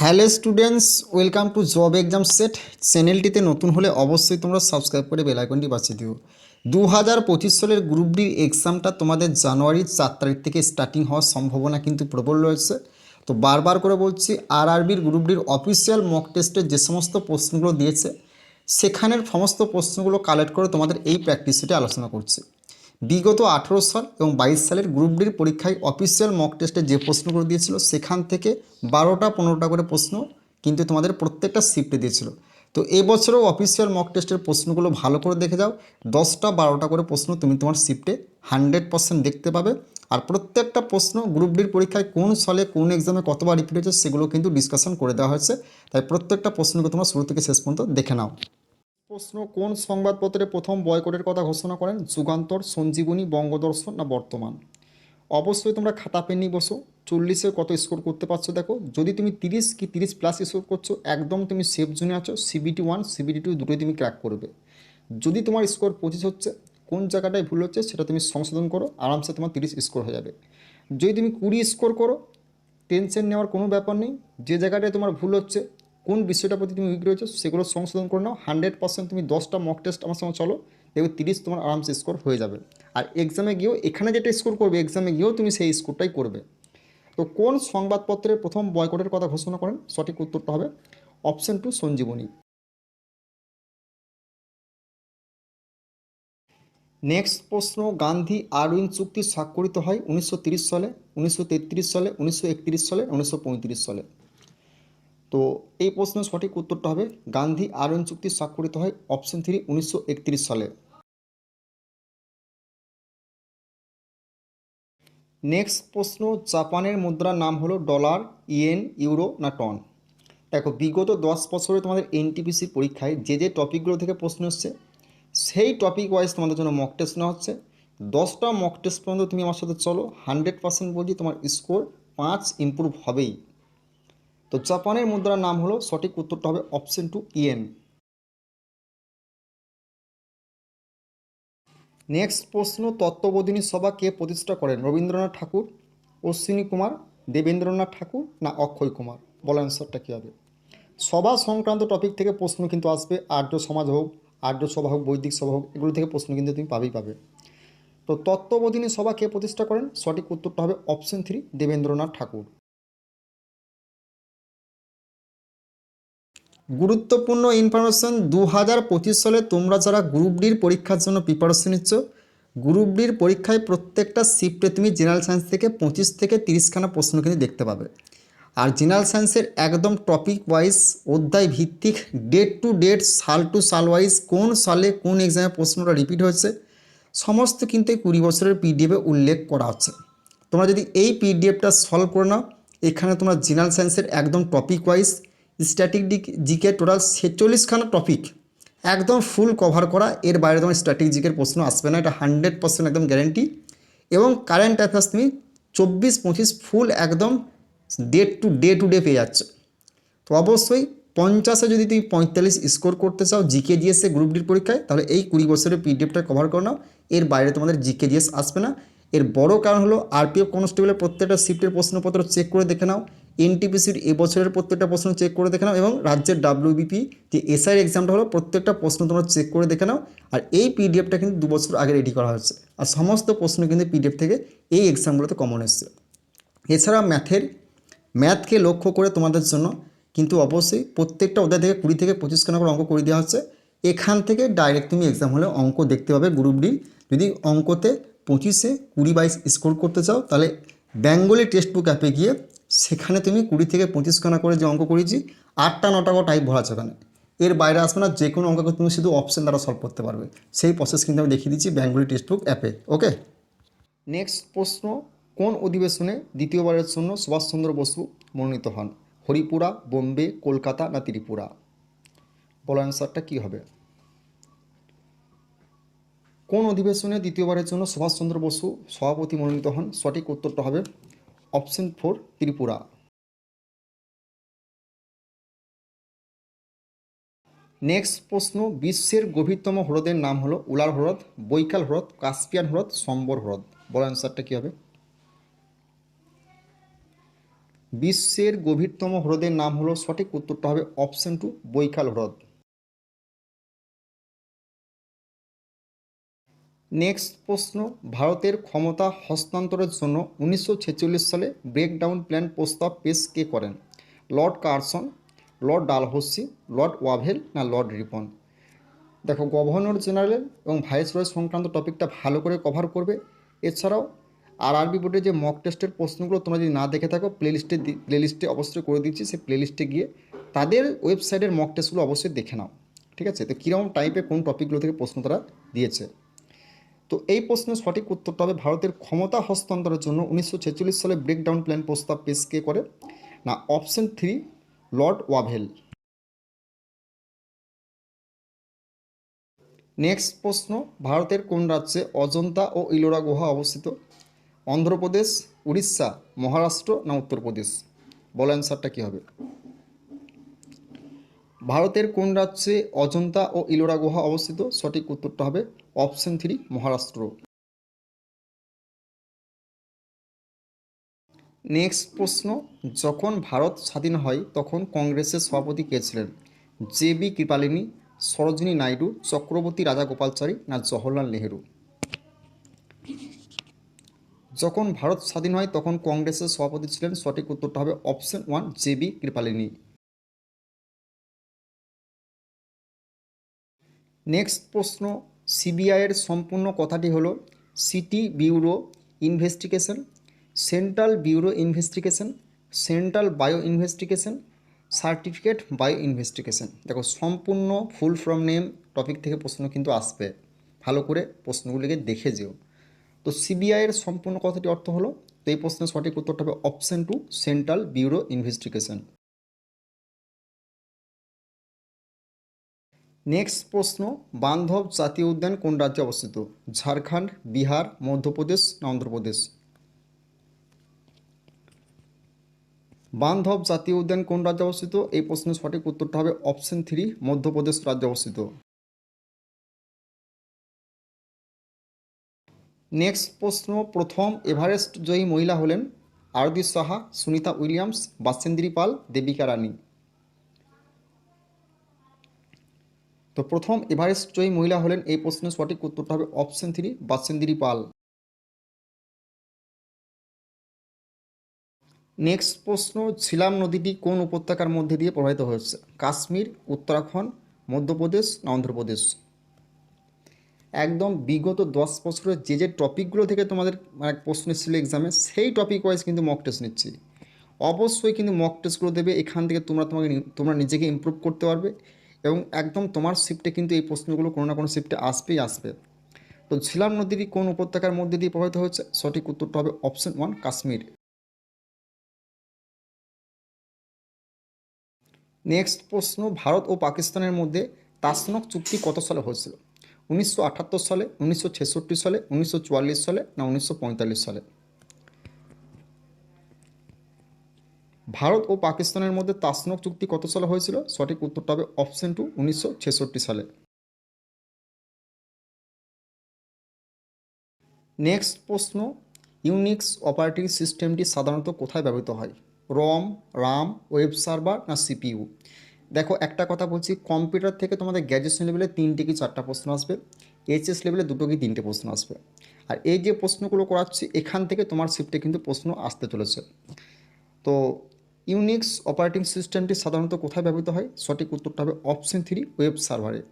Hello students, welcome to job exam set. চ্যানেলটিতে নতুন হলে অবশ্যই তোমরা সাবস্ক্রাইব করে বেলাইকনটি বাঁচিয়ে দিও। দু হাজার পঁচিশ সালের গ্রুপ ডির এক্সামটা তোমাদের জানুয়ারির চার তারিখ থেকে স্টার্টিং হওয়ার সম্ভাবনা কিন্তু প্রবল রয়েছে। তো বারবার করে বলছি আর আরবির গ্রুপ ডির অফিসিয়াল মক টেস্টে যে সমস্ত প্রশ্নগুলো দিয়েছে, সেখানের সমস্ত প্রশ্নগুলো কালেক্ট করে তোমাদের এই প্র্যাকটিস সেটে আলোচনা করছি। বিগত আঠেরো সাল এবং বাইশ সালের গ্রুপ ডির পরীক্ষায় অফিসিয়াল মক টেস্টে যে প্রশ্নগুলো দিয়েছিল, সেখান থেকে বারোটা পনেরোটা করে প্রশ্ন কিন্তু তোমাদের প্রত্যেকটা শিফটে দিয়েছিল। তো এবছরও অফিসিয়াল মক টেস্টের প্রশ্নগুলো ভালো করে দেখে যাও। দশটা বারোটা করে প্রশ্ন তুমি তোমার শিফটে হান্ড্রেড পার্সেন্ট দেখতে পাবে। আর প্রত্যেকটা প্রশ্ন গ্রুপ ডির পরীক্ষায় কোন সালে কোন এক্সামে কতবার রিপিট হয়েছে, সেগুলো কিন্তু ডিসকাশন করে দেওয়া হয়েছে। তাই প্রত্যেকটা প্রশ্নকে তোমরা শুরু থেকে শেষ পর্যন্ত দেখে নাও। প্রশ্ন, কোন সংবাদপত্রে প্রথম বয়কটের কথা ঘোষণা করেন যুগান্তর, সঞ্জীবনী, বঙ্গদর্শন না বর্তমান? অবশ্যই তোমরা খাতা, পেন নিয়ে বসো। চল্লিশে কত স্কোর করতে পারছ দেখো? যদি তুমি তিরিশ কি তিরিশ প্লাস স্কোর করছ, একদম তুমি সেফ জোনে আছো সিবিটি ওয়ান সিবিটি টু দুটোই তুমি ক্র্যাক করবে। যদি তোমার স্কোর পঁচিশ হচ্ছে, কোন জায়গাটায় ভুল হচ্ছে সেটা তুমি সংশোধন করো, আরামসে তোমার তিরিশ স্কোর হয়ে যাবে। যদি তুমি কুড়ি স্কোর করো টেনশন নেওয়ার কোনো ব্যাপার নেই। যে জায়গাটায় তোমার ভুল হচ্ছে কোন বিষয়টার প্রতি তুমি উইক রয়েছো সেগুলো সংশোধন করে নাও। হান্ড্রেড পার্সেন্ট তুমি দশটা মক টেস্ট আমার সঙ্গে চলো, দেখবে তিরিশ তোমার আরামসে স্কোর হয়ে যাবে। আর এক্সামে গিয়েও, এখানে যেটা স্কোর করবে এক্সামে গিয়েও তুমি সেই স্কোরটাই করবে। তো কোন সংবাদপত্রের প্রথম বয়কটের কথা ঘোষণা করেন? সঠিক উত্তরটা হবে অপশান টু সঞ্জীবনী। নেক্সট প্রশ্ন, গান্ধী আরউইন চুক্তি স্বাক্ষরিত হয় উনিশশো সালে, উনিশশো তেত্রিশ সালে, উনিশশো একত্রিশ সালে, উনিশশো পঁয়ত্রিশ সালে। তো এই প্রশ্নের সঠিক উত্তরটা হবে, গান্ধী আরউইন চুক্তি স্বাক্ষরিত হয় অপশন থ্রি উনিশশো একত্রিশ সালে। নেক্সট প্রশ্ন, জাপানের মুদ্রার নাম হলো ডলার, ইয়েন, ইউরো না টন? দেখো, বিগত দশ বছরে তোমাদের এনটিপিসি পরীক্ষায় যে যে টপিকগুলো থেকে প্রশ্ন এসছে, সেই টপিক ওয়াইজ তোমাদের জন্য মক টেস্ট নেওয়া হচ্ছে। দশটা মক টেস্ট পর্যন্ত তুমি আমার সাথে চলো হান্ড্রেড পার্সেন্ট বলছি তোমার স্কোর পাঁচ ইম্প্রুভ হবেই। তো জাপানের মুদ্রার নাম হলো সঠিক উত্তরটা হবে অপশন টু ইয়েন। নেক্সট প্রশ্ন, তত্ত্ববোধিনী সভা কে প্রতিষ্ঠা করেন? রবীন্দ্রনাথ ঠাকুর, অশ্বিনী কুমার, দেবেন্দ্রনাথ ঠাকুর না অক্ষয় কুমার? বলো অ্যান্সারটা কী হবে? সভা সংক্রান্ত টপিক থেকে প্রশ্ন কিন্তু আসবে, আর্য সমাজ হোক, আর্য সভা হোক, বৈদিক সভা হোক, এগুলো থেকে প্রশ্ন কিন্তু তুমি পাবেই পাবে। তো তত্ত্ববোধিনী সভা কে প্রতিষ্ঠা করেন? সঠিক উত্তরটা হবে অপশন থ্রি, দেবেন্দ্রনাথ ঠাকুর। গুরুত্বপূর্ণ ইনফরমেশন দু হাজার পঁচিশ সালে তোমরা যারা গ্রুপ ডির পরীক্ষার জন্য প্রিপারেশন নিচ্ছ গ্রুপ ডির পরীক্ষায় প্রত্যেকটা শিফটে তুমি জেনারেল সায়েন্স থেকে পঁচিশ থেকে তিরিশখানা প্রশ্ন কিন্তু দেখতে পাবে। আর জেনারেল সায়েন্সের একদম টপিক ওয়াইজ অধ্যায় ভিত্তিক ডেট টু ডেট সাল টু সাল ওয়াইজ কোন সালে কোন এক্সামে প্রশ্নটা রিপিট হয়েছে, সমস্ত কিন্তু এই কুড়ি বছরের পিডিএফে উল্লেখ করা আছে। তোমরা যদি এই পিডিএফটা সলভ করে নাও, এখানে তোমরা জেনারেল সায়েন্সের একদম topic wise static GK total ছেচল্লিশখানা topic একদম ফুল কভার করা, এর বাইরে তোমার স্ট্যাটিক জিকের প্রশ্ন আসবে না, এটা হান্ড্রেড পার্সেন্ট একদম গ্যারেন্টি এবং কারেন্ট অ্যাফেয়ার্স তুমি চব্বিশ, পঁচিশ ফুল একদম day to day to day পেয়ে যাচ্ছ। তো অবশ্যই পঞ্চাশে যদি তুমি পঁয়তাল্লিশ স্কোর করতে চাও জিকে জিএসে গ্রুপ ডির পরীক্ষায়, তাহলে এই কুড়ি বছরের পিডিএফটা কভার করে নাও, এর বাইরে তোমাদের জিকে জিএস আসবে না। এর বড় কারণ হলো আরপিএফ কনস্টেবলের প্রত্যেকটা শিফটের প্রশ্নপত্র চেক করে দেখে নাও এনটিপিসির এবছরের প্রত্যেকটা প্রশ্ন চেক করে দেখে নাও এবং রাজ্যের ডাব্লিউবিপি যে এসআইয়ের এক্সামটা হলো, প্রত্যেকটা প্রশ্ন তোমরা চেক করে দেখে নাও আর এই পিডিএফটা কিন্তু দু বছর আগে রেডি করা হয়েছে। আর সমস্ত প্রশ্ন কিন্তু পিডিএফ থেকে এই এক্সামগুলোতে কমন এসছে। এছাড়া ম্যাথের ম্যাথকে লক্ষ্য করে তোমাদের জন্য কিন্তু অবশ্যই প্রত্যেকটা ওদের থেকে কুড়ি থেকে পঁচিশ খানা করে অঙ্ক করে দেওয়া হচ্ছে। এখান থেকে ডাইরেক্ট তুমি এক্সাম হলে অঙ্ক দেখতে পাবে গ্রুপ ডি যদি অঙ্কতে পঁচিশে কুড়ি বাইশ স্কোর করতে চাও, তাহলে বেঙ্গলি টেক্সট বুক অ্যাপে গিয়ে সেখানে তুমি কুড়ি থেকে পঁচিশ খানা করে যে অঙ্ক করেছি, আটটা নটা করে টাইপ ভরা আছে ওখানে। এর বাইরে আসবে না, যে কোনো অঙ্ককে তুমি শুধু অপশন দ্বারা সলভ করতে পারবে। সেই প্রসেস কিন্তু আমি দেখিয়ে দিচ্ছি বেঙ্গলি টেক্সট বুক অ্যাপে ওকে নেক্সট প্রশ্ন, কোন অধিবেশনে দ্বিতীয়বারের জন্য সুভাষচন্দ্র বসু মনোনীত হন? হরিপুরা, বোম্বে, কলকাতা না ত্রিপুরা? বলো অ্যান্সারটা কী হবে? কোন অধিবেশনে দ্বিতীয়বারের জন্য সুভাষচন্দ্র বসু সভাপতি মনোনীত হন? সঠিক উত্তরটা হবে অপশন ফোর, ত্রিপুরা। নেক্সট প্রশ্ন, বিশ্বের গভীরতম হ্রদের নাম হলো উলার হ্রদ, বৈকাল হ্রদ, কাস্পিয়ান হ্রদ, সম্বর হ্রদ। বলো অ্যান্সারটা কী হবে? বিশ্বের গভীরতম হ্রদের নাম হলো সঠিক উত্তরটা হবে অপশন টু, বৈকাল হ্রদ। নেক্সট প্রশ্ন, ভারতের ক্ষমতা হস্তান্তরের জন্য উনিশশো ছেচল্লিশ সালে ব্রেকডাউন প্ল্যান প্রস্তাব পেশ কে করেন? Lord Curzon Lord Dalhousie, Lord Wavell না লর্ড রিপন? দেখো, গভর্নর জেনারেল এবং ভাইসরয় সংক্রান্ত টপিকটা ভালো করে কভার করবে। এছাড়াও আর আরবি বোর্ডে যে মক টেস্টের প্রশ্নগুলো তোমরা যদি না দেখে থাকো প্লেলিস্টে প্লেলিস্টে অবশ্যই করে দিচ্ছি, সেই প্লেলিস্টে গিয়ে তাদের ওয়েবসাইটের মক টেস্টগুলো অবশ্যই দেখে নাও। ঠিক আছে? তো কীরকম টাইপে কোন টপিকগুলো থেকে প্রশ্ন তারা দিয়েছে? তো এই প্রশ্নের সঠিক উত্তরটা হবে ভারতের ক্ষমতা হস্তান্তরের জন্য উনিশশো ছেচল্লিশ সালে ব্রেকডাউন প্ল্যান প্রস্তাব পেশ কে করে? না option three Lord Wavell next প্রশ্ন, ভারতের কোন রাজ্যে অজন্তা ও ইলোরা গুহা অবস্থিত? অন্ধ্রপ্রদেশ, উড়িষ্যা, মহারাষ্ট্র না উত্তরপ্রদেশ? বলো অ্যান্সারটা কী হবে? ভারতের কোন রাজ্যে অজন্তা ও ইলোরা গুহা অবস্থিত? সঠিক উত্তরটা হবে অপশন থ্রি, মহারাষ্ট্র। নেক্সট প্রশ্ন, যখন ভারত স্বাধীন হয়, তখন কংগ্রেসের সভাপতি কে ছিলেন? জে বি কৃপালিনী, সরোজিনী নাইডু, চক্রবর্তী রাজা গোপালচারী না জওহরলাল নেহেরু? যখন ভারত স্বাধীন হয়, তখন কংগ্রেসের সভাপতি ছিলেন, সঠিক উত্তরটা হবে option one, J B Kripalani. Next প্রশ্ন সিবিআইয়ের সম্পূর্ণ কথাটি হলো, city bureau investigation, central bureau investigation, central bio investigation, certificate bio investigation. দেখো, সম্পূর্ণ ফুল ফর্ম নেম টপিক থেকে প্রশ্ন কিন্তু আসবে। ভালো করে প্রশ্নগুলিকে দেখে যেও। তো সিবিআইয়ের সম্পূর্ণ কথাটি অর্থ হলো, তো এই প্রশ্নের সঠিক উত্তরটা হবে option two, central bureau investigation. Next প্রশ্ন, বান্ধব জাতীয় উদ্যান কোন রাজ্যে অবস্থিত? ঝাড়খণ্ড, বিহার, মধ্যপ্রদেশ অন্ধ্রপ্রদেশ? বান্ধব জাতীয় উদ্যান কোন রাজ্যে অবস্থিত? এই প্রশ্নের সঠিক উত্তরটা হবে অপশন থ্রি মধ্যপ্রদেশ রাজ্যে অবস্থিত। নেক্সট প্রশ্ন, প্রথম এভারেস্ট জয়ী মহিলা হলেন আরদি সাহা, সুনিতা উইলিয়ামস, বাসেন্দ্রী পাল, দেবিকা রানী। তো প্রথম এভারেস্ট জয়ী মহিলা হলেন এই প্রশ্নের সঠিক উত্তরটা হবে option three Bachendri Pal. Next প্রশ্ন ছিলাম নদীটি কোন উপত্যকার মধ্যে দিয়ে প্রবাহিত হয়েছে? কাশ্মীর, উত্তরাখণ্ড, মধ্যপ্রদেশ না অন্ধ্রপ্রদেশ? একদম বিগত দশ বছরের যে যে টপিকগুলো থেকে তোমাদের মানে প্রশ্ন ছিল এক্সামে সেই টপিক ওয়াইজ কিন্তু মক টেস্ট নিচ্ছি। অবশ্যই কিন্তু মক টেস্টগুলো দেবে, এখান থেকে তোমরা তোমাকে, তোমরা নিজেকে ইমপ্রুভ করতে পারবে। এবং একদম তোমার শিফটে কিন্তু এই প্রশ্নগুলো কোনো না কোনো শিফটে আসবেই আসবে। তো ঝিলাম নদীটি কোন উপত্যকার মধ্যে দিয়ে প্রভাবিত হয়েছে? সঠিক উত্তরটা হবে অপশন ওয়ান কাশ্মীর। নেক্সট প্রশ্ন, ভারত ও পাকিস্তানের মধ্যে তাসনক চুক্তি কত সালে হয়েছিল? উনিশশো আটাত্তর সালে, উনিশশো ছেষট্টি সালে, উনিশশো চুয়াল্লিশ সালে না উনিশশো পঁয়তাল্লিশ সালে? ভারত ও পাকিস্তানের মধ্যে তাসনক চুক্তি কত সালে হয়েছিল? সঠিক উত্তরটা হবে অপশন টু উনিশশো ছেষট্টি সালে। নেক্সট প্রশ্ন ইউনিক্স অপারেটিং সিস্টেমটি সাধারণত কোথায় ব্যবহৃত হয়? রম রাম ওয়েব সার্ভার না সিপিইউ দেখো, একটা কথা বলছি কম্পিউটার থেকে তোমাদের গ্র্যাজুয়েশন লেভেলে তিনটে কি চারটা প্রশ্ন আসবে? এইচএস লেভেলে দুটো কি তিনটে প্রশ্ন আসবে? আর এই যে প্রশ্নগুলো করাচ্ছি, এখান থেকে তোমার শিফটে কিন্তু প্রশ্ন আসতে চলেছে। তো ইউনিক্স অপারেটিং সিস্টেমটি সাধারণত কোথায় ব্যবহৃত হয়? সঠিক উত্তরটা হবে অপশন থ্রি ওয়েব সার্ভারে।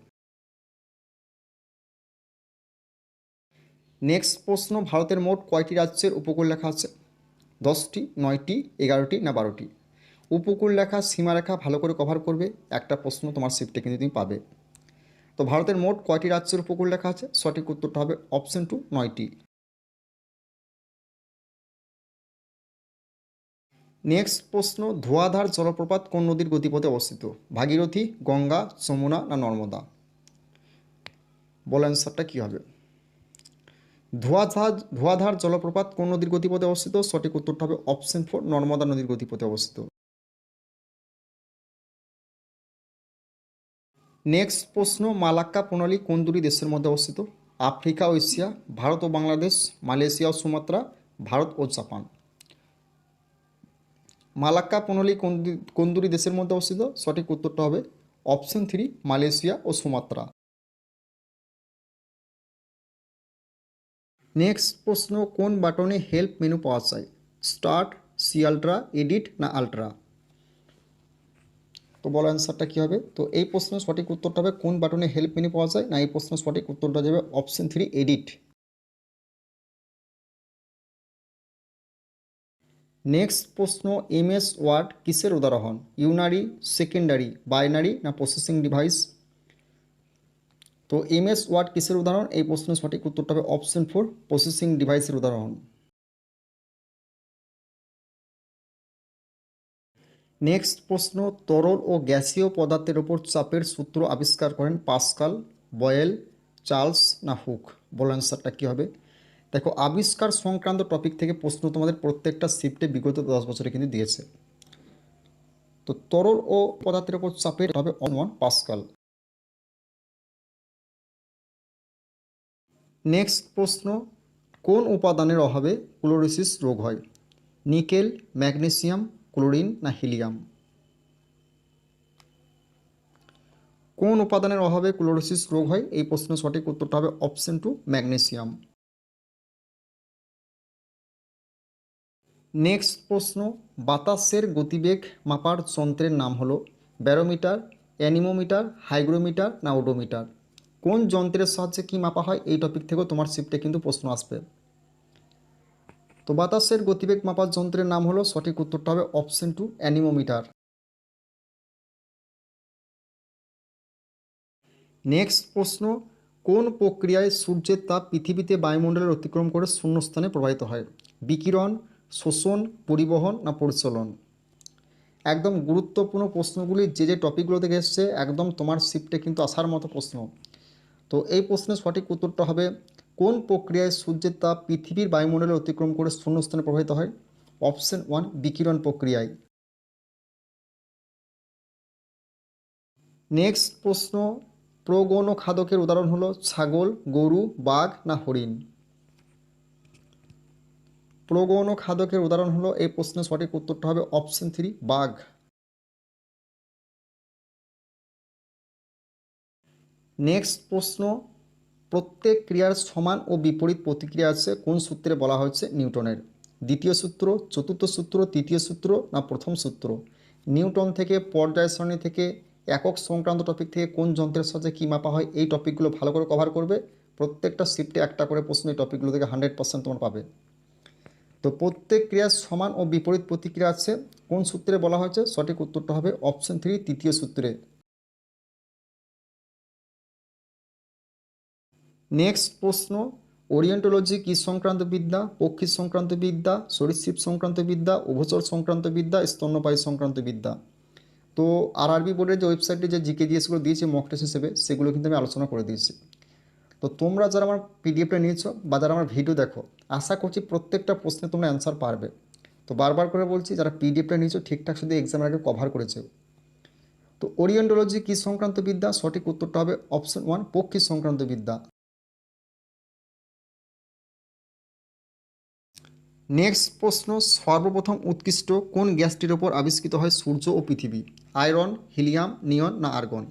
নেক্সট প্রশ্ন, ভারতের মোট কয়টি রাজ্যের উপকূল লেখা আছে? দশটি, নয়টি, এগারোটি না বারোটি? উপকূল লেখা সীমারেখা ভালো করে কভার করবে? একটা প্রশ্ন তোমার শিফটে কিন্তু তুমি পাবে। তো ভারতের মোট কয়টি রাজ্যের উপকূল লেখা আছে? সঠিক উত্তরটা হবে অপশন টু, নয়টি। নেক্সট প্রশ্ন, ধোয়াধার জলপ্রপাত কোন নদীর গতিপথে অবস্থিত? ভাগীরথী, গঙ্গা, যমুনা না নর্মদা? বল অ্যান্সারটা কী হবে? ধোয়াধার ধোয়াধার জলপ্রপাত কোন নদীর গতিপথে অবস্থিত? সঠিক উত্তরটা হবে অপশন ফোর, নর্মদা নদীর গতিপথে অবস্থিত। নেক্সট প্রশ্ন, মালাক্কা প্রণালী কোন দুটি দেশের মধ্যে অবস্থিত? আফ্রিকা ও এশিয়া, ভারত ও বাংলাদেশ, মালয়েশিয়া ও সুমাত্রা, ভারত ও জাপান। মালাক্কা প্রণালী কোন দুটি দেশের মধ্যে অবস্থিত? সঠিক উত্তরটা হবে অপশন থ্রি, মালয়েশিয়া ও সুমাত্রা। নেক্সট প্রশ্ন, কোন বাটনে হেল্প মেনু পাওয়া যায়? স্টার্ট, সি আলট্রা, এডিট না আলট্রা? তো বলো অ্যান্সারটা কী হবে? তো এই প্রশ্নের সঠিক উত্তরটা হবে কোন বাটনে হেল্প মেনু পাওয়া যায়? না, এই প্রশ্নের সঠিক উত্তরটা যাবে অপশন থ্রি, এডিট। নেক্সট প্রশ্ন, এমএস ওয়ার্ড কিসের উদাহরণ? ইউনারি, সেকেন্ডারি, বাইনারি না প্রসেসিং ডিভাইস? তো এমএস ওয়ার্ড কিসের উদাহরণ? এই প্রশ্নের সঠিক উত্তরটা হবে অপশন ফোর, প্রসেসিং ডিভাইসের উদাহরণ। নেক্সট প্রশ্ন, তরল ও গ্যাসীয় পদার্থের ওপর চাপের সূত্র আবিষ্কার করেন পাস্কাল বয়েল, চার্লস না হুক? বল অ্যান্সারটা কী হবে? দেখো, আবিষ্কার সংক্রান্ত টপিক থেকে প্রশ্ন তোমাদের প্রত্যেকটা শিফটে বিগত দশ বছরে কিন্তু দিয়েছে। তো তরল ও পদার্থের ওপর চাপের হবে অন ওয়ান পাস্কাল। নেক্সট প্রশ্ন, কোন উপাদানের অভাবে ক্লোরোসিস রোগ হয়? নিকেল, ম্যাগনেসিয়াম, ক্লোরিন না হিলিয়াম? কোন উপাদানের অভাবে ক্লোরোসিস রোগ হয়? এই প্রশ্নের সঠিক উত্তরটা হবে অপশন টু ম্যাগনেসিয়াম। নেক্সট প্রশ্ন, বাতাসের গতিবেগ মাপার যন্ত্রের নাম হলো ব্যারোমিটার, অ্যানিমোমিটার, হাইগ্রোমিটার না ওডোমিটার। কোন যন্ত্রের সাহায্যে কী মাপা হয়? এই টপিক থেকেও তোমার শিফটে কিন্তু প্রশ্ন আসবে। তো বাতাসের গতিবেগ মাপার যন্ত্রের নাম হলো, সঠিক উত্তরটা হবে অপশন টু অ্যানিমোমিটার। নেক্সট প্রশ্ন, কোন প্রক্রিয়ায় সূর্যের তাপ পৃথিবীতে বায়ুমণ্ডলের অতিক্রম করে শূন্যস্থানে প্রবাহিত হয়? বিকিরণ শোষণ, পরিবহন না পরিচলন? একদম গুরুত্বপূর্ণ প্রশ্নগুলি যে যে টপিকগুলো থেকে এসছে, একদম তোমার শিফটে কিন্তু আসার মতো প্রশ্ন। তো এই প্রশ্নের সঠিক উত্তরটা হবে, কোন প্রক্রিয়ায় সূর্যের তাপ পৃথিবীর বায়ুমণ্ডলে অতিক্রম করে শূন্যস্থানে প্রবাহিত হয়? অপশন ওয়ান, বিকিরণ প্রক্রিয়ায়। নেক্সট প্রশ্ন প্রগণ খাদকের উদাহরণ হলো ছাগল, গরু, বাঘ না হরিণ? প্রগৌণ খাদকের উদাহরণ হলো, এই প্রশ্নের সঠিক উত্তরটা হবে অপশন থ্রি বাঘ। নেক্সট প্রশ্ন, প্রত্যেক ক্রিয়ার সমান ও বিপরীত প্রতিক্রিয়া আছে, কোন সূত্রে বলা হয়েছে নিউটনের? দ্বিতীয় সূত্র, চতুর্থ সূত্র, তৃতীয় সূত্র না প্রথম সূত্র? নিউটন থেকে, পর্যায় সারণী থেকে, একক সংক্রান্ত টপিক থেকে কোন যন্ত্রের সাহায্যে কী মাপা হয়, এই টপিকগুলো ভালো করে কভার করবে। প্রত্যেকটা শিফটে একটা করে প্রশ্ন এই টপিকগুলো থেকে হান্ড্রেড পার্সেন্ট তোমার পাবে। তো প্রত্যেক ক্রিয়ার সমান ও বিপরীত প্রতিক্রিয়া আছে। কোন সূত্রে বলা হয়েছে? সঠিক উত্তরটা হবে অপশন থ্রি তৃতীয় সূত্রে। নেক্সট প্রশ্ন ওরিয়েন্টোলজি কী সংক্রান্ত বিদ্যা? পক্ষী সংক্রান্ত বিদ্যা, সরীসৃপ সংক্রান্ত বিদ্যা, উভচর সংক্রান্ত বিদ্যা, স্তন্যপায়ী সংক্রান্ত বিদ্যা। তো আর আরবি বোর্ডের যে ওয়েবসাইটে যে জিকে জিএসগুলো দিয়েছে মক টেস্ট হিসেবে, সেগুলো কিন্তু আমি আলোচনা করে দিয়েছি। তো তোমরা যারা আমার পিডিএফটা নিয়েছো বা যারা আমার ভিডিও দেখো আশা করছি প্রত্যেকটা প্রশ্নে তোমরা অ্যান্সার পারবে। তো বারবার করে বলছি, যারা পিডিএফটা নিয়েছো, ঠিকঠাক শুধু এক্সামের আগে কভার করেছে। তো ওরিয়েন্টোলজি কী সংক্রান্ত বিদ্যা? সঠিক উত্তরটা হবে অপশন ওয়ান পক্ষী সংক্রান্ত বিদ্যা। নেক্সট প্রশ্ন, সর্বপ্রথম উৎকৃষ্ট কোন গ্যাসটির ওপর আবিষ্কৃত হয় সূর্য ও পৃথিবী? আয়রন, হিলিয়াম, নিয়ন না আর্গন?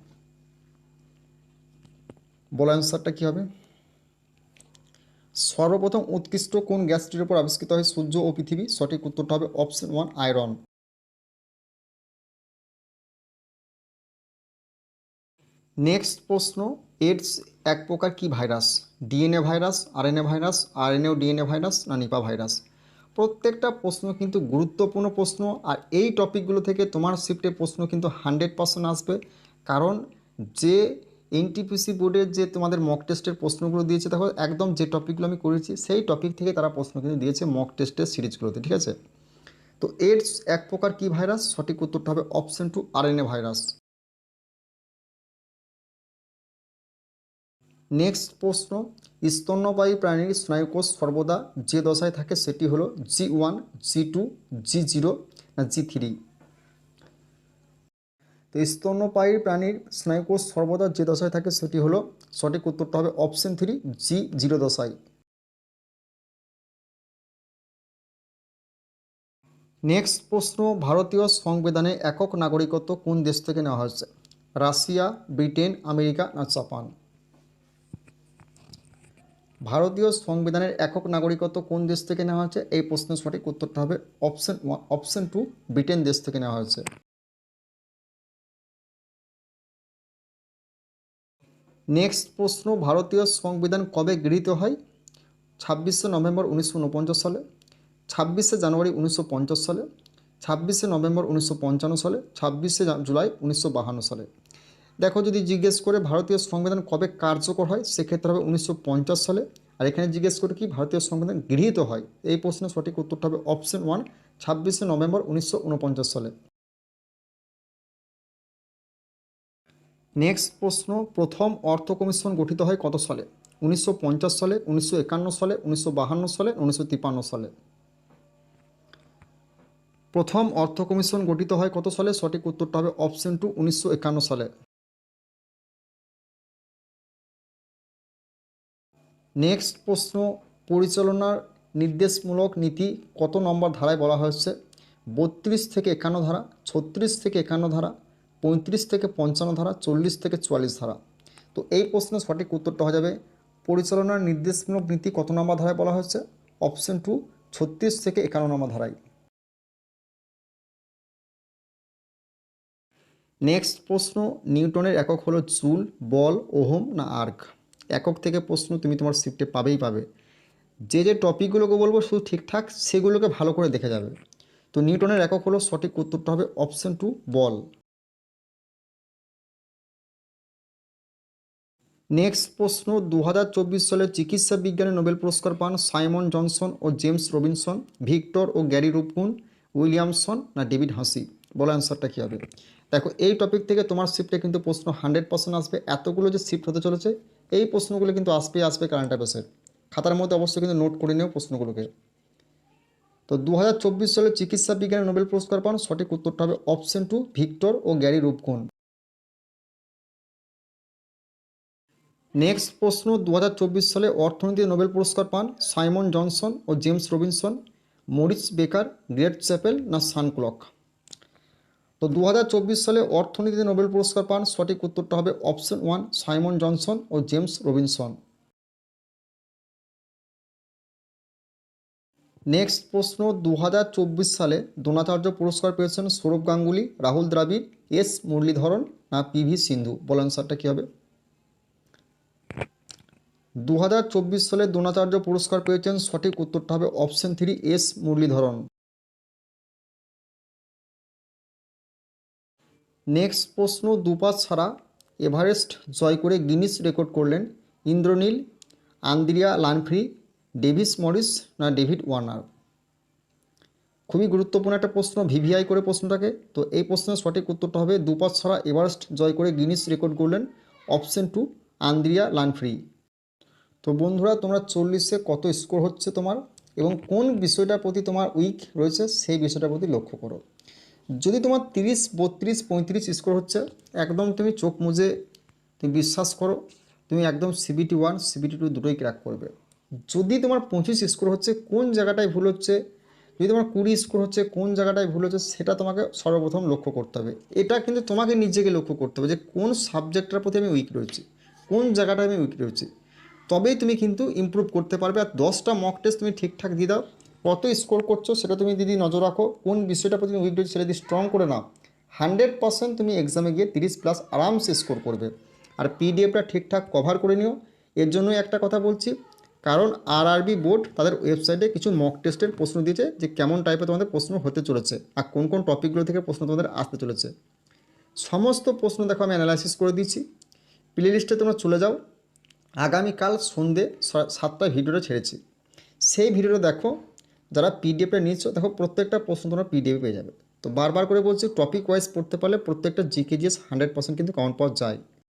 বলো অ্যান্সারটা কী হবে? সর্বপ্রথম উৎকৃষ্ট কোন গ্যাসটির ওপর আবিষ্কৃত হয় সূর্য ও পৃথিবী? সঠিক উত্তরটা হবে অপশন ওয়ান, আয়রন। নেক্সট প্রশ্ন এডস এক প্রকার কি virus? DNA virus, RNA virus, RNA ও ডিএনএ ভাইরাস না নিপা ভাইরাস? প্রত্যেকটা প্রশ্ন কিন্তু গুরুত্বপূর্ণ প্রশ্ন আর এই টপিকগুলো থেকে তোমার শিফটে প্রশ্ন কিন্তু হান্ড্রেড পার্সেন্ট আসবে। কারণ যে এনটিপিসি বোর্ডের যে তোমাদের মক টেস্টের প্রশ্নগুলো দিয়েছে, দেখো একদম যে টপিকগুলো আমি করেছি, সেই টপিক থেকে তারা প্রশ্ন কিন্তু দিয়েছে মক টেস্টের সিরিজগুলোতে ঠিক আছে? তো এডস এক প্রকার কি ভাইরাস সঠিক উত্তরটা হবে option two RNA virus next প্রশ্ন, স্তন্যপায়ী প্রাণীর স্নায়ুকোষ সর্বদা যে দশায় থাকে সেটি হলো G one G two G zero না জি থ্রি তো স্তন্যপায়ী প্রাণীর স্নায়ুকোষ সর্বদা যে দশায় থাকে সেটি হলো সঠিক উত্তরটা হবে অপশন থ্রি জি জিরো দশায়। নেক্সট প্রশ্ন, ভারতীয় সংবিধানে একক নাগরিকত্ব কোন দেশ থেকে নেওয়া হয়েছে? রাশিয়া, ব্রিটেন, আমেরিকা না জাপান? ভারতীয় সংবিধানের একক নাগরিকত্ব কোন দেশ থেকে নেওয়া হয়েছে? এই প্রশ্নের সঠিক উত্তরটা হবে অপশন অপশন টু ব্রিটেন দেশ থেকে নেওয়া হয়েছে। নেক্সট প্রশ্ন, ভারতীয় সংবিধান কবে গৃহীত হয়? ছাব্বিশে নভেম্বর উনিশশো উনপঞ্চাশ সালে, ছাব্বিশে জানুয়ারি উনিশশো পঞ্চাশ সালে, ছাব্বিশে নভেম্বর উনিশশো পঞ্চান্ন সালে, ছাব্বিশে জুলাই উনিশশো সালে। দেখো, যদি জিজ্ঞেস করে ভারতীয় সংবিধান কবে কার্যকর হয়, সেক্ষেত্রে হবে উনিশশো পঞ্চাশ সালে। আর এখানে জিজ্ঞেস করে কি ভারতীয় সংবিধান গৃহীত হয়? এই প্রশ্নের সঠিক উত্তরটা হবে অপশন ওয়ান, ছাব্বিশে নভেম্বর উনিশশো উনপঞ্চাশ সালে। নেক্সট প্রশ্ন, প্রথম অর্থ কমিশন গঠিত হয় কত সালে? উনিশশো পঞ্চাশ সালে, উনিশশো একান্ন সালে, উনিশশো সালে, উনিশশো তিপ্পান্ন সালে। প্রথম অর্থ কমিশন গঠিত হয় কত সালে? সঠিক উত্তরটা হবে অপশন টু, উনিশশো একান্ন সালে। নেক্সট প্রশ্ন, পরিচালনার নির্দেশমূলক নীতি কত নম্বর ধারায় বলা হয়েছে? বত্রিশ থেকে একান্ন ধারা, ছত্রিশ থেকে একান্ন ধারা পঁয়ত্রিশ থেকে পঞ্চান্ন ধারা, চল্লিশ থেকে চুয়াল্লিশ ধারা। তো এই প্রশ্নের সঠিক উত্তরটা হয়ে যাবে, পরিচালনার নির্দেশমূলক নীতি কত নম্বর ধারায় বলা হয়েছে? অপশন টু ছত্রিশ থেকে একান্ন নম্বর ধারায়। নেক্সট প্রশ্ন, নিউটনের একক হলো চুল, বল, ওহম না আর্ক? একক থেকে প্রশ্ন তুমি তোমার শিফটে পাবেই পাবে। যে যে টপিকগুলোকে বলব শুধু ঠিকঠাক সেগুলোকে ভালো করে দেখে যাবে। তো নিউটনের একক হলো সঠিক উত্তরটা হবে অপশন টু বল। নেক্সট প্রশ্ন দু হাজার চব্বিশ সালে চিকিৎসা বিজ্ঞানে নোবেল পুরস্কার পান সাইমন জনসন ও জেমস রবিনসন, ভিক্টর ও গ্যারি রূপকুন, উইলিয়ামসন না ডেভিড হাসি? বলো অ্যান্সারটা কী হবে? দেখো, এই টপিক থেকে তোমার শিফটে কিন্তু প্রশ্ন হান্ড্রেড পার্সেন্ট আসবে। এতগুলো যে শিফট হতে চলেছে, এই প্রশ্নগুলো কিন্তু আসবে আসবে কারেন্ট অ্যাফেয়ার্সের খাতার মধ্যে অবশ্যই কিন্তু নোট করে নিও প্রশ্নগুলোকে। তো দু হাজার চব্বিশ সালে চিকিৎসা বিজ্ঞানে নোবেল পুরস্কার পান, সঠিক উত্তরটা হবে অপশন টু ভিক্টর ও গ্যারি রূপকুন। নেক্সট প্রশ্ন দু হাজার চব্বিশ সালে অর্থনীতিতে নোবেল পুরস্কার পান সাইমন জনসন ও James Robinson, Maurice Baker, Greg Chappell না সানক্লক তো দু হাজার চব্বিশ সালে অর্থনীতিতে নোবেল পুরস্কার পান, সঠিক উত্তরটা হবে অপশন ওয়ান, সাইমন জনসন ও জেমস রবিনসন। নেক্সট প্রশ্ন দু হাজার চব্বিশ সালে দ্রোণাচার্য পুরস্কার পেয়েছেন সৌরভ গাঙ্গুলি, রাহুল দ্রাবিড়, এস মুরলীধরন না পিভি সিন্ধু? বল অ্যান্সারটা কী হবে? দু হাজার চব্বিশ সালে দ্রোণাচার্য পুরস্কার পেয়েছেন। সঠিক উত্তরটা হবে option three S Muralidharan. Next প্রশ্ন দুপাস ছাড়া এভারেস্ট জয় করে গিনিস রেকর্ড করলেন Indranil, Andrea Lanfri, Davis Morris না ডেভিড ওয়ার্নার? খুবই গুরুত্বপূর্ণ একটা প্রশ্ন, ভিভিআই করে প্রশ্নটাকে। তো এই প্রশ্নের সঠিক উত্তরটা হবে দুপাস ছাড়া এভারেস্ট জয় করে গিনিস রেকর্ড করলেন অপশন টু আন্দ্রিয়া লানফ্রি। তো বন্ধুরা, তোমরা চল্লিশে কত স্কোর হচ্ছে তোমার? এবং কোন বিষয়টার প্রতি তোমার উইক রয়েছে, সেই বিষয়টার প্রতি লক্ষ্য করো। যদি তোমার তিরিশ, বত্রিশ, পঁয়ত্রিশ স্কোর হচ্ছে, একদম তুমি চোখ মুজে তুমি বিশ্বাস করো, তুমি একদম সিবিটি ওয়ান সিবিটি টু দুটোই ক্র্যাক করবে। যদি তোমার পঁচিশ স্কোর হচ্ছে, কোন জায়গাটায় ভুল হচ্ছে, যদি তোমার কুড়ি স্কোর হচ্ছে, কোন জায়গাটায় ভুল হচ্ছে, সেটা তোমাকে সর্বপ্রথম লক্ষ্য করতে হবে। এটা কিন্তু তোমাকে নিজেকে লক্ষ্য করতে হবে যে কোন সাবজেক্টটার প্রতি আমি উইক রয়েছি, কোন জায়গাটায় আমি উইক রয়েছি। তবেই তুমি কিন্তু ইমপ্রুভ করতে পারবে। আর দশটা মক টেস্ট তুমি ঠিকঠাক দিয়ে দাও। কত স্কোর করছ সেটা তুমি দিদি নজর রাখো। কোন বিষয়টার প্রতি উইক রয়েছে সেটা যদি স্ট্রং করে নাও হান্ড্রেড পার্সেন্ট তুমি এক্সামে গিয়ে তিরিশ প্লাস আরামসে স্কোর করবে। আর পিডিএফটা ঠিকঠাক কভার করে নিও। এর জন্যই একটা কথা বলছি, কারণ আরআরবি বোর্ড তাদের ওয়েবসাইটে কিছু মক টেস্টের প্রশ্ন দিয়েছে যে কেমন টাইপের তোমাদের প্রশ্ন হতে চলেছে আর কোন কোন টপিকগুলো থেকে প্রশ্ন তোমাদের আসতে চলেছে। সমস্ত প্রশ্ন দেখো আমি অ্যানালাইসিস করে দিচ্ছি প্লে লিস্টে তোমরা চলে যাও। আগামীকাল সন্ধে স- সাতটায় ভিডিওটা ছেড়েছি। সেই ভিডিওটা দেখো, যারা পিডিএফটা নিচ্ছ দেখো প্রত্যেকটা প্রশ্ন তোমরা পিডিএফ পেয়ে যাবে। তো বারবার করে বলছি টপিক ওয়াইজ পড়তে পারলে প্রত্যেকটা জিকে জিএস হান্ড্রেড পার্সেন্ট কিন্তু কমন পাওয়া যায়।